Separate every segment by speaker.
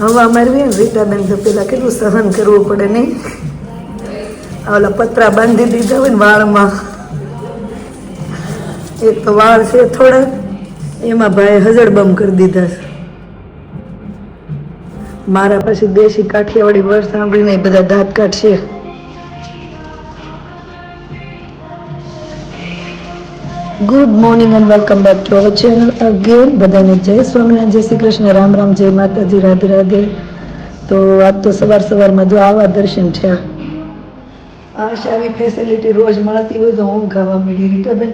Speaker 1: મારવી ને રીટાબેન તો પેલા કેટલું સહન કરવું પડે નહીં? ઓલા પતરા બાંધી દીધા હોય ને વાળમાં. એક તો વાળ છે થોડા, એમાં ભાઈ હજડબમ કરી દીધા છે. મારા પછી દેશી કાઠિયાવાડી વર્ષ સાંભળીને બધા દાંત કાઢશે good morning and welcome back to our channel again બધાને જય સ્વામિનારાયણ જય શ્રી કૃષ્ણ. રામ રામ જય માતાજી રાધે રાધે. તો આજ તો સવાર સવારમાં જો આવા દર્શન થયા આશ આવી ફેસિલિટી રોજ મળતી હોય તો હું ખાવા મળી. રીટાબેન?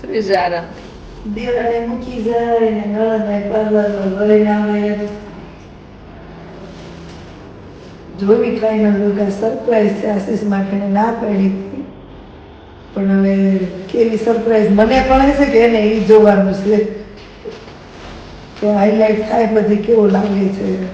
Speaker 2: સુજારા
Speaker 1: દેવરાને મૂકી જાય ને નળને પાર્લર લઈને આવે. જોવી કાંઈ ન સરપ્રાઈઝ છે આશીષ માટે ના પાડી. પણ હવે કેવી સરપ્રાઈઝ મને પણ હશે કે એને એ જોવાનું છે. કે હાઈલાઈટ થાય બધી કેવો લાગે છે.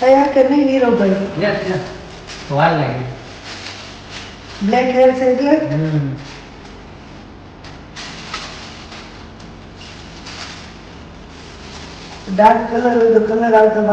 Speaker 1: થયા કે નહીં નીરવભાઈ?
Speaker 3: વાર લાગે.
Speaker 1: બ્લેક હેર છે એટલે? ડાર્ક કલર હોય તો કલર આવતા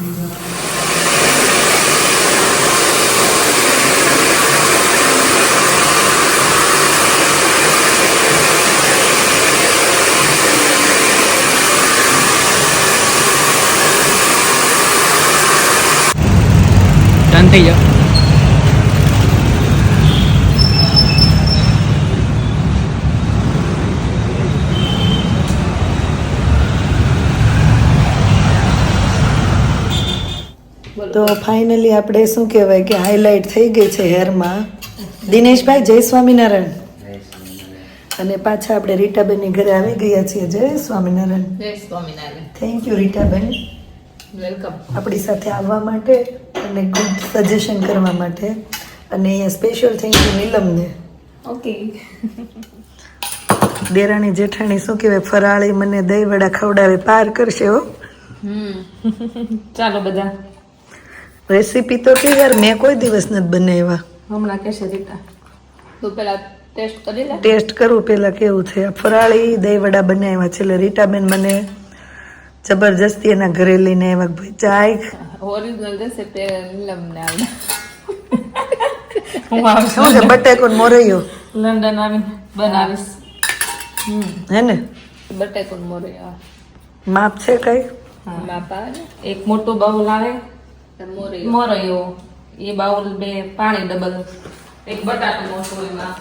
Speaker 1: વાર લાગે ને
Speaker 3: હા ડન થઈ જાઓ
Speaker 1: તો ફાઇનલી આપણે શું કહેવાય કે હાઇલાઇટ થઈ ગઈ છે હેરમાં. દિનેશભાઈ જય સ્વામિનારાયણ. અને પાછા આપણે રીટાબેનની ઘરે આવી ગયા છીએ. જય સ્વામિનારાયણ.
Speaker 2: જય Swaminarayan.
Speaker 1: Thank you Ritaben.
Speaker 2: Welcome
Speaker 1: આપણી સાથે આવવા માટે અને ગુડ સજેશન કરવા માટે. અને અહીંયા સ્પેશિયલ થેન્ક યુ નીલમને.
Speaker 2: ઓકે
Speaker 1: દેરાણી જેઠાણી શું કહેવાય? ફરાળી મને દહીં વડા ખવડાવે પાર કરશે હો.
Speaker 2: ચાલો બધા.
Speaker 1: રેસીપી તો કે યાર મેં કોઈ દિવસ નથી બનાવ્યા.
Speaker 2: હમણાં કહેશે રીતા તું પેલા ટેસ્ટ કરી લે.
Speaker 1: ટેસ્ટ કરું પેલા કેવું છે? ફરાળી દહીં વડા બનાવ્યા છે એટલે રીટાબેન મને જબરજસ્તી એના ઘરે લઈને આવ્યા ભાઈ ચાય
Speaker 2: ઓરિજિનલ રેસીપી નીલમ ને આવડે.
Speaker 1: બટેકો મોરૈયો?
Speaker 2: લંડન આવી બનાવીશ. હમ.
Speaker 1: હે ને?
Speaker 2: બટેકું ને
Speaker 1: માપ છે કઈ?
Speaker 2: હા. બાપા એક મોટું બાઉલ આવે. મોરૈયો. એ બાઉલ બે પાણી ડબલ. એક બટાટું મોટું એમાં.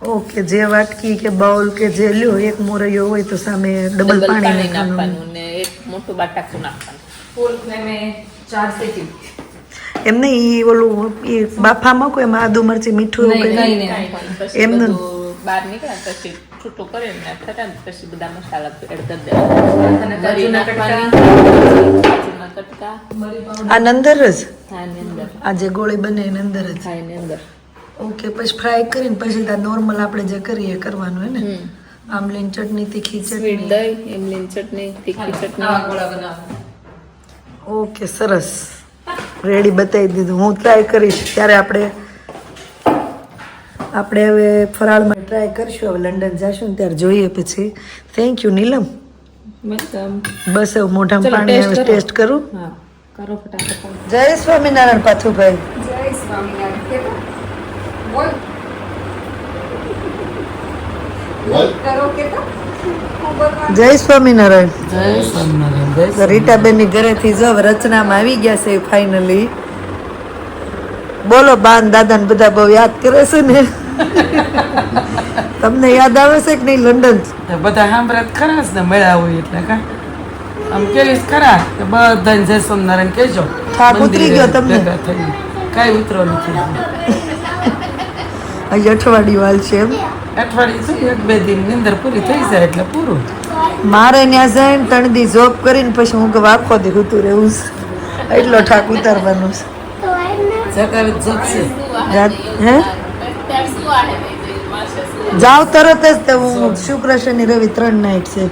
Speaker 1: ઓકે જે વાટકી કે બાઉલ કે જે લ્યો એક મોરૈયો હોય તો સામે ડબલ પાણી નાખવાનું.
Speaker 2: નાખવાનું ને એક મોટું બટાકું નાખવાનું. ફૂલ ફ્લેમે ચાર સીટી.
Speaker 1: એમ નહીં ઈ ઓલું એ બાફા મૂકો એમાં આદુ મરચી મીઠું એવું
Speaker 2: નહીં
Speaker 1: કંઈ
Speaker 2: નહીં
Speaker 1: નહીં?
Speaker 2: નહીં પછી
Speaker 1: છૂટો
Speaker 2: કરે બહાર નીકળે ને પછી છૂટું કરીને થતા ને પછી બધા મસાલા એડ કરી દેવાના. કટકા.
Speaker 1: આ નંદર જ?
Speaker 2: અંદર.
Speaker 1: આ જે ગોળી બને એની અંદર જ?
Speaker 2: હા એની અંદર.
Speaker 1: ઓકે પછી ફ્રાય કરીને પછી ત્યાં નોર્મલ આપણે જે કરીએ કરવાનું હે ને? આમલીન ચટણી તીખી ચટણી.
Speaker 2: દહીં આમલીન ચટણી તીખી ચટણી.
Speaker 1: ઓકે સરસ. રેડી બતાવી દીધું. હું ટ્રાય કરીશ. ત્યારે આપણે આપણે હવે ફરાળમાં ટ્રાય કરશું. હવે લંડન જશું ને ત્યારે જોઈએ પછી. થેન્ક યુ નીલમ. બસ હવે મોઢામાં પાણી. ટેસ્ટ કરું.
Speaker 2: હા કરો ફટાફટ.
Speaker 1: જય સ્વામિનારાયણ પાથુભાઈ.
Speaker 4: જય સ્વામિનારાયણ. બોલ.
Speaker 1: જય સ્વામિનારાયણ.
Speaker 3: જય સ્વામિનારાયણ
Speaker 1: તો રીટાબેનની ઘરેથી જો રચનામાં આવી ગયા છે ફાઇનલી બોલો બાન દાદા ને બધા બહુ યાદ કરે છે ને. તમને યાદ આવે છે કે નહીં લંડન
Speaker 3: બધા સાંભળત ખરા ને મળ્યા હોય એટલે કા?
Speaker 5: આમ કેવીશ ખરા? કે બધાને જય સોમનારાયણ કહેજો.
Speaker 1: થાક ઉતરી ગયો તમને?
Speaker 5: કાંઈ ઉતરો નથી.
Speaker 1: અહીં અઠવાડિયું હાલ છે એમ?
Speaker 5: અઠવાડિયું છે એક બે દિન નિંદર પૂરી થઈ જાય એટલે પૂરું.
Speaker 1: મારે ત્યાં જઈને ત્રણ દી જોબ કરીને પછી હું કે આખો દી ઉતું રહેવું છે. એટલો ઠાક ઉતારવાનું છે. હે? જાવ તરત જ તે હું શુક્ર શનિ રવિ ત્રણ નાઇટ છે.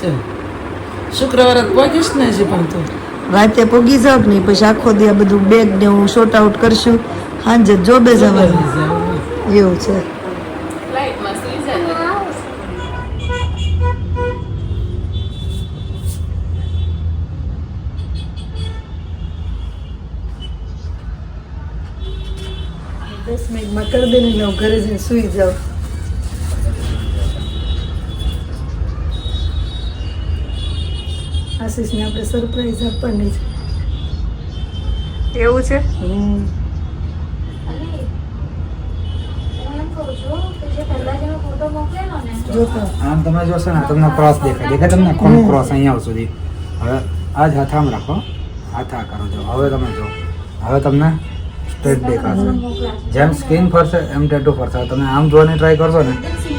Speaker 5: છે. શુક્રવારે પહોંચીશ ને હજી પણ તું.
Speaker 1: રાતે પોગી જાવ નહીં પછી આખો દી આ બધું બેગ ને હું શોર્ટ આઉટ કરશું. સાંજે જોબે જવાનું. એવું છે. દસ મિનિટમાં કરી દે ને હું ઘરે જઈને સુઈ જાઉં. આશીષને આપણે સરપ્રાઈઝ આપવાની છે.
Speaker 4: એવું છે?
Speaker 1: હમ.
Speaker 3: આમ તમે જોશો ને તમને ક્રોસ દેખાય. દેખાય તમને કોણ ક્રોસ અહીંયા સુધી હવે આ જ હાથ આમ રાખો. હાથ કરો જો. હવે તમે જો. હવે તમને સ્ટ્રેટ દેખાશે જેમ સ્કિન ફરશે એમ ટેટુ ફરશે હવે તમે આમ જોવાની ટ્રાય કરશો ને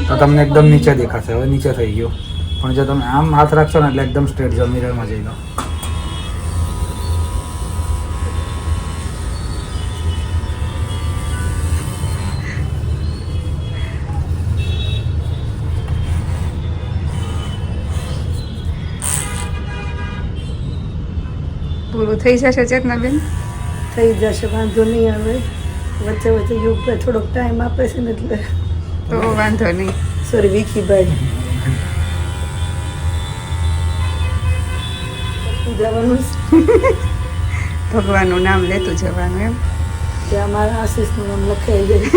Speaker 3: તો તમને એકદમ નીચે દેખાશે હવે નીચે થઈ ગયું પણ જો તમે આમ હાથ રાખશો ને એટલે એકદમ સ્ટ્રેટ જો મિરરમાં જઈ લો
Speaker 4: પૂરું થઈ જશે ચેતનાબેન?
Speaker 1: થઈ જશે વાંધો નહીં આવે. વચ્ચે વચ્ચે યુગ થોડોક ટાઈમ આપે છે ને એટલે.
Speaker 4: તો વાંધો નહીં.
Speaker 1: સોરી વિકીભાઈ. જવાનું
Speaker 4: ભગવાનનું નામ લેતું જવાનું એમ.
Speaker 1: ત્યાં મારા આશીષનું નામ લખાઈ જાય.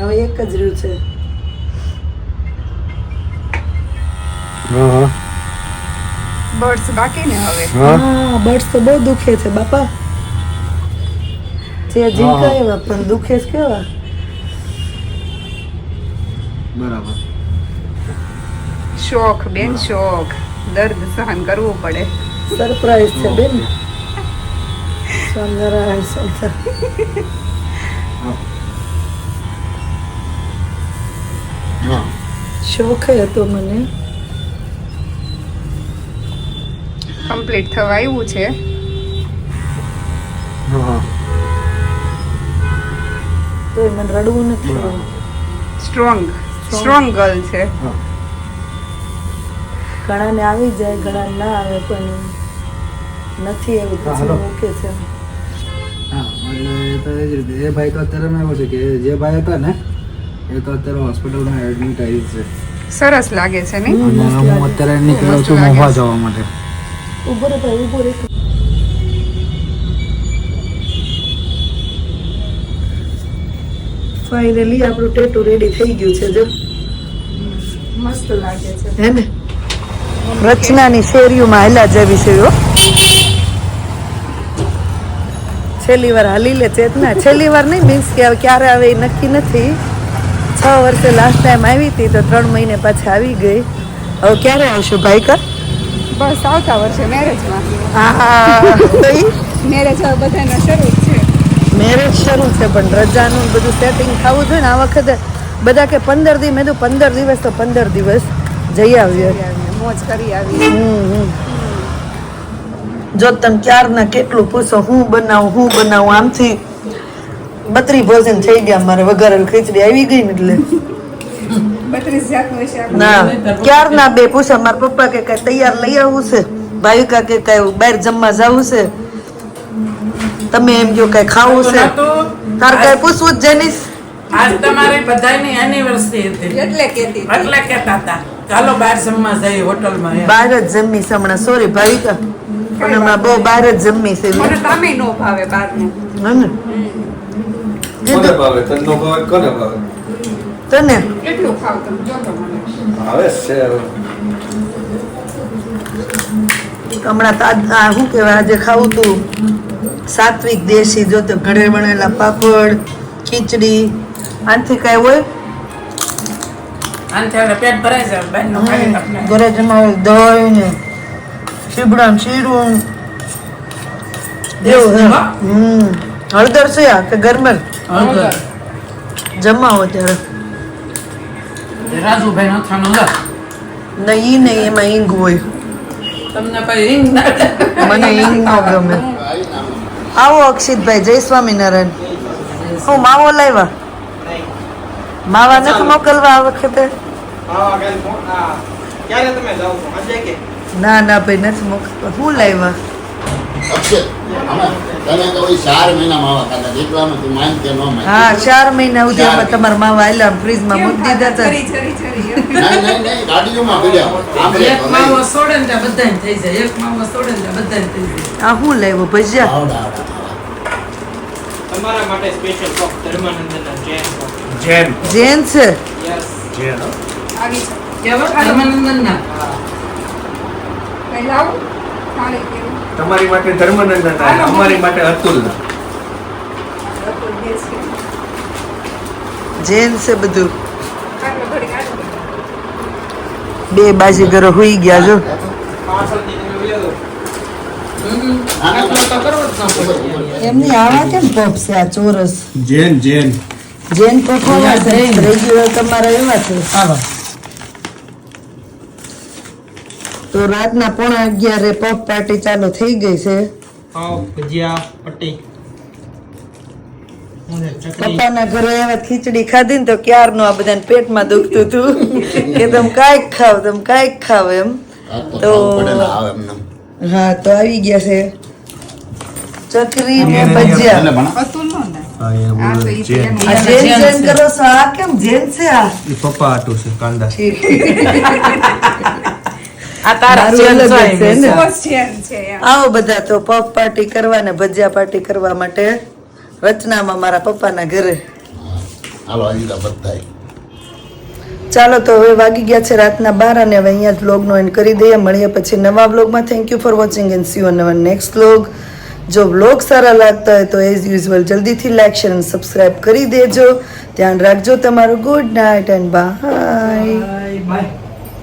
Speaker 1: હવે એક જ રહ્યું છે.
Speaker 3: હા.
Speaker 4: બર્ડ્સ બાકી ને હવે.
Speaker 3: હા?
Speaker 1: બર્ડ્સ તો બહુ દુખે છે બાપા. જે જીંકા એવા પણ દુખે છે કેવા?
Speaker 3: બરાબર.
Speaker 4: શોખ બેન શોખ. દર્દ સહન કરવું પડે.
Speaker 1: સરપ્રાઈઝ છે બેન. સ્વામિનારાયણ.
Speaker 3: હા.
Speaker 1: શોખ હતો મને.
Speaker 4: કમ્પ્લીટ થવા આવ્યું છે.
Speaker 3: હા. હા
Speaker 1: તો મને રડવું નથી.
Speaker 4: સ્ટ્રોંગ સ્ટ્રોંગ ગર્લ છે.
Speaker 1: ઘણાને આવી જાય ઘણા ના આવે પણ નથી એવું. પછી. મૂકે છે.
Speaker 3: એ ભાઈ તો અત્યારે એવો એવું છે કે જે ભાઈ હતા ને એ તો અત્યારે હોસ્પિટલમાં એડમિટ આવી છે.
Speaker 4: સરસ લાગે છે ને?
Speaker 3: હું અત્યારે નીકળ્યો છું
Speaker 4: છે.
Speaker 3: જવા માટે.
Speaker 1: ઊભો રહે ભાઈ ઊભો રહે ફાઇનલી આપણું ટેટુ રેડી થઈ ગયું છે જો.
Speaker 4: મસ્ત લાગે છે.
Speaker 1: હે ને? રચનાની શેરીઓમાં હાલા જેવી છે છેલ્લી વાર હાલી લે ચેતના છેલ્લી વાર નહીં મીન્સ કે ક્યારે આવે એ નક્કી નથી. છ વર્ષે લાસ્ટ ટાઈમ આવી હતી તો ત્રણ મહિને પાછી આવી ગઈ. હવે ક્યારે આવશું ભાઈ કર
Speaker 4: બસ આવતા વર્ષે મેરેજમાં
Speaker 1: હા
Speaker 4: મેરેજ હવે બધાના શરૂ છે.
Speaker 1: મેરેજ શરૂ છે પણ રજાનું બધું સેટિંગ થવું જોઈએ ને આ વખતે બધા કે પંદર દિવસ મેં તો પંદર દિવસ તો પંદર દિવસ જઈ આવીએ.
Speaker 4: મોજ કરી આવી.
Speaker 1: જો તમે ક્યારના કેટલું પૂછો હું બનાવું હું બનાવું આમથી બત્રી ભોજન થઈ ગયા મારે વઘારેલ ખીચડી આવી ગઈ ને એટલે.
Speaker 4: બત્રીસ જાતનું હશે
Speaker 1: ના ક્યારના બે? પૂછે મારા પપ્પા કે કઈ તૈયાર લઈ આવવું છે? ભાવિકા કે કઈ બહાર જમવા જવું છે? તમે એમ કહો કઈ ખાવું છે? તાર કઈ પૂછવું જ જેનીશ
Speaker 5: આજ તમારી બધાની એનિવર્સરી હતી.
Speaker 4: એટલે કેતી
Speaker 5: એટલે કેતા હતા ચાલો બહાર જમવા જઈએ હોટલમાં
Speaker 1: બહાર જ જમી છે હમણાં સોરી ભાવિકા પણ હમણાં બહુ બહાર જ જમી છે
Speaker 4: મને તમે નો ભાવે બહારનું.
Speaker 1: હે ને?
Speaker 6: કોને ભાવે? તને નો ભાવે? કોને ભાવે?
Speaker 1: તને?
Speaker 4: કેટલું ખાવ તમે? જો
Speaker 6: છે
Speaker 1: હમણાં તાજ- શું કહેવાય આજે ખાવું તું? સાત્વિક દેશી જો તો ઘરે બનેલા પાપડ ખીચડી. આનાથી કાંઈ હોય? ઘરે જમાવે દહીં ને શીબડા શીરું. એવું હે. હમ. હળદર છે આ કે ગરમર
Speaker 5: હળદર.
Speaker 1: જમાવો ત્યારે.
Speaker 5: રાજુભાઈ નો થાનો લા.
Speaker 1: નહીં નહીં એમાં ઈંગ હોય.
Speaker 5: તમને કઈ ઈંગ ના
Speaker 1: મને ઈંગ ન ગમે. આવો અક્ષિતભાઈ જય સ્વામિનારાયણ. હું માવો લાવ્યા? માવા નથી મોકલવા આ વખતે? ના ના ભાઈ નથી મોકલવા હું લાવ્યા?
Speaker 7: ઓલી ચાર મહિના માવા ખાધા દીકરામાં તું માન કે ન માન.
Speaker 1: હા ચાર મહિના સુધી અમે તમારા માવા આયલા ફ્રીજમાં મૂકી દીધા હતા.
Speaker 4: ચરી ચરી ચરી
Speaker 7: નહીં નહીં નહીં ગાડીઓમાં પીડ્યા
Speaker 5: એક માવો સોડે ત્યાં બધાને થઈ જાય. એક માવો સોડે બધાને થઈ જાય.
Speaker 1: આ હું લાવ્યો? ભજીયા?
Speaker 8: તમારા માટે સ્પેશિયલ કોક ધર્માનંદના જૈન કોક?
Speaker 6: જેન.
Speaker 1: જેન છે?
Speaker 6: જેન
Speaker 4: આવી
Speaker 5: ધર્માનંદન.
Speaker 6: તમારી માટે ધર્મનંદન અમારી માટે
Speaker 4: અતુલ
Speaker 1: જૈન છે. બધું. બે બાજીગરો હુઈ ગયા જો. એમની આવા કેમ પપ છે આ ચોરસ?
Speaker 6: જૈન જૈન.
Speaker 1: જૈન. રેગ્યુલર તમારા એવા છે. આવા. તો રાતના પોણા અગિયારે પફ પાર્ટી ચાલુ થઈ ગઈ છે.
Speaker 8: ભજીયા પટ્ટી.
Speaker 1: પપ્પાના ઘરે આવ્યા ખીચડી ખાધી ને તો ક્યારનું આ બધાને પેટમાં દુખતું હતું? કે તમે કાંઈક ખાવ તમે કાંઈક ખાવ એમ.
Speaker 7: તો આવે
Speaker 1: હા તો આવી ગયા છે. ચકરી ને. ભજીયા કેમ જેન છે આ?
Speaker 6: પપ્પા આટું છે કાંદા.
Speaker 5: આ તારા
Speaker 1: છે. આવો બધા તો પપ પાર્ટી કરવા ને ભજીયા પાર્ટી કરવા માટે રચનામાં મારા પપ્પાના ઘરે. ચાલો તો હવે વાગી ગયા છે રાતના બાર અને હવે અહીંયા જ વ્લોગનો એન્ડ કરી દઈએ. મળીએ પછી નવા વ્લોગમાં thank you for watching and see you નવા નેક્સ્ટ વ્લોગ જો વ્લોગ સારા લાગતા હોય તો એઝ યુઝ્યુઅલ જલ્દીથી લાઈક શેર અને સબસ્ક્રાઈબ કરી દેજો. ધ્યાન રાખજો તમારું. Good night and bye
Speaker 5: bye